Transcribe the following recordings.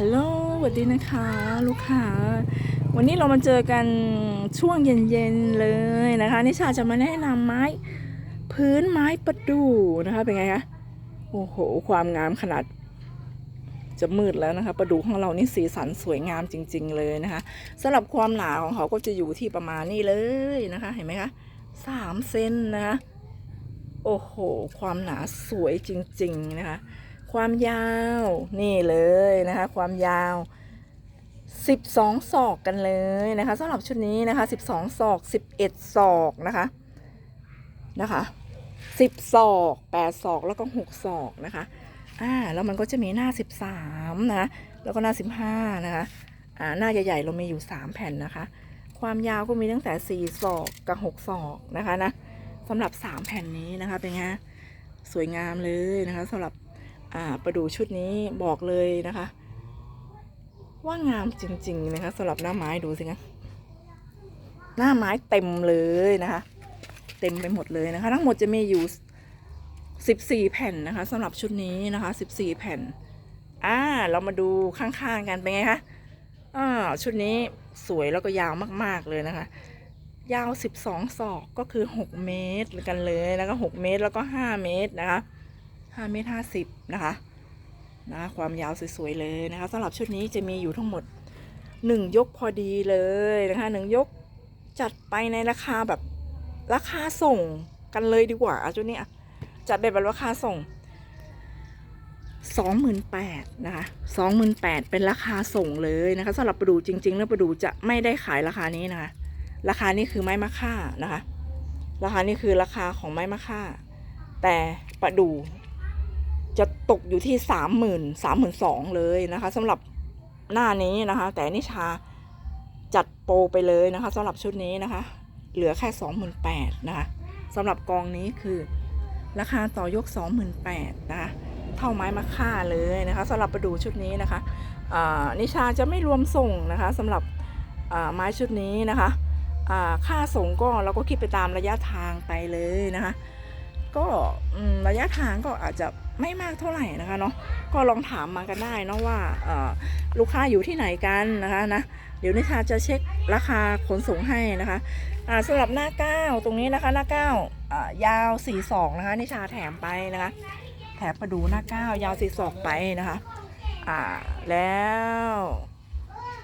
ฮัลโหลสวัสดีนะคะ ลูกค้า วันนี้เรามาเจอกันช่วงเย็นๆเลยนะคะ นิชาจะมาแนะนำไม้ พื้นไม้ประดู่นะคะ เป็นไงคะ โอ้โห ความงามขนาด จะมืดแล้วนะคะ ประดู่ของเรานี่สีสันสวยงามจริง ๆ เลยนะคะสำหรับความหนาของเขาก็จะอยู่ที่ประมาณนี้เลยนะคะ เห็นไหมคะสามเซนนะคะ โอ้โห ความหนาสวยจริง ๆ นะคะ ความยาวนี่เลยนะคะ ความยาว 12 ศอกกันเลยนะคะสำหรับชุดนี้นะคะ 12 ศอก 11 ศอกนะคะนะคะ10 ศอก 8 ศอกแล้วก็ 6 ศอกนะคะอ่าแล้วมันก็จะมีหน้า 13 นะ แล้วก็หน้า 15 นะคะอ่าหน้าใหญ่ๆเรามีอยู่ 3 แผ่นนะคะ ความยาวก็มีตั้งแต่ 4 ศอกกับ6ศอกนะคะนะสำหรับ 3 แผ่นนี้นะคะเป็นไงสวยงามเลยนะคะสำหรับ อ่าประดูชุดนี้บอกเลยนะคะ ว่างามจริง ๆ นะคะสำหรับหน้าไม้ดูสิคะหน้าไม้เต็มเลยนะคะ เต็มไปหมดเลยนะคะ ทั้งหมดจะมีอยู่ 14 แผ่นนะคะสำหรับชุดนี้นะคะ 14 แผ่นอ่าเรามาดูข้างๆกันเป็นไงคะอ่าชุดนี้สวยแล้วก็ยาวมากๆเลยนะคะ ยาว 12 ศอกก็คือ 6 เมตรกันเลยแล้วก็ 6 เมตรแล้วก็ 5 เมตรนะคะ 5เมตร50 นะคะนะความยาวสวยๆเลยนะคะสำหรับชุดนี้จะมีอยู่ทั้งหมด 1 ยกพอดีเลยนะคะหนึ่งยกจัดไปในราคาแบบราคาส่งกันเลยดีกว่าชุดนี้จัดแบบราคาส่ง28,000นะคะ28,000เป็นราคาส่งเลยนะคะสำหรับประดูจริง ๆ แล้วประดูจะไม่ได้ขายราคานี้นะคะ ราคานี้คือไม้มะค่านะคะ ราคานี้คือราคาของไม้มะค่า แต่ประดู จะตกอยู่ที่สามหมื่นสามหมื่นสองเลยนะคะสำหรับหน้านี้นะคะ แต่นิชาจัดโปรไปเลยนะคะสำหรับชุดนี้นะคะ เหลือแค่สองหมื่นแปดนะคะสำหรับกองนี้คือราคาต่อยกสองหมื่นแปดนะคะเท่าไม้มะค่าเลยนะคะสำหรับประดูชุดนี้นะคะนิชาจะไม่รวมส่งนะคะสำหรับไม้ชุดนี้นะคะค่าส่งก็เราก็คิดไปตามระยะทางไปเลยนะคะ ก็ระยะทางก็อาจจะไม่มากเท่าไหร่นะคะเนาะก็ลองถามมากันได้เนาะว่าลูกค้าอยู่ที่ไหนกันนะคะนะเดี๋ยวนิชาจะเช็คราคาขนส่งให้นะคะสำหรับหน้าเก้าตรงนี้นะคะหน้าเก้ายาวสี่ศอกนะคะนิชาแถมไปนะคะแถมประดูหน้าเก้ายาวสี่ศอกไปนะคะอ่าแล้ว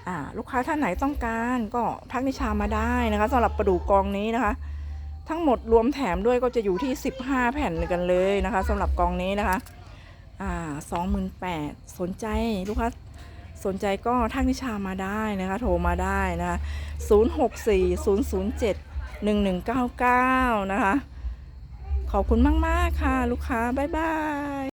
อ่าลูกค้าท่านไหนต้องการก็ทักนิชามาได้นะคะสำหรับประดูกองนี้นะคะ ทั้งหมดรวมแถมด้วยก็จะอยู่ที่ 15 แผ่นกันเลยนะคะสำหรับกองนี้นะคะอ่า28,000สนใจลูกค้าสนใจก็ทักนิชามาได้นะคะ โทรมาได้นะคะ064 007 1199นะคะ ขอบคุณมาก ๆ ค่ะ ลูกค้า บ๊าย บาย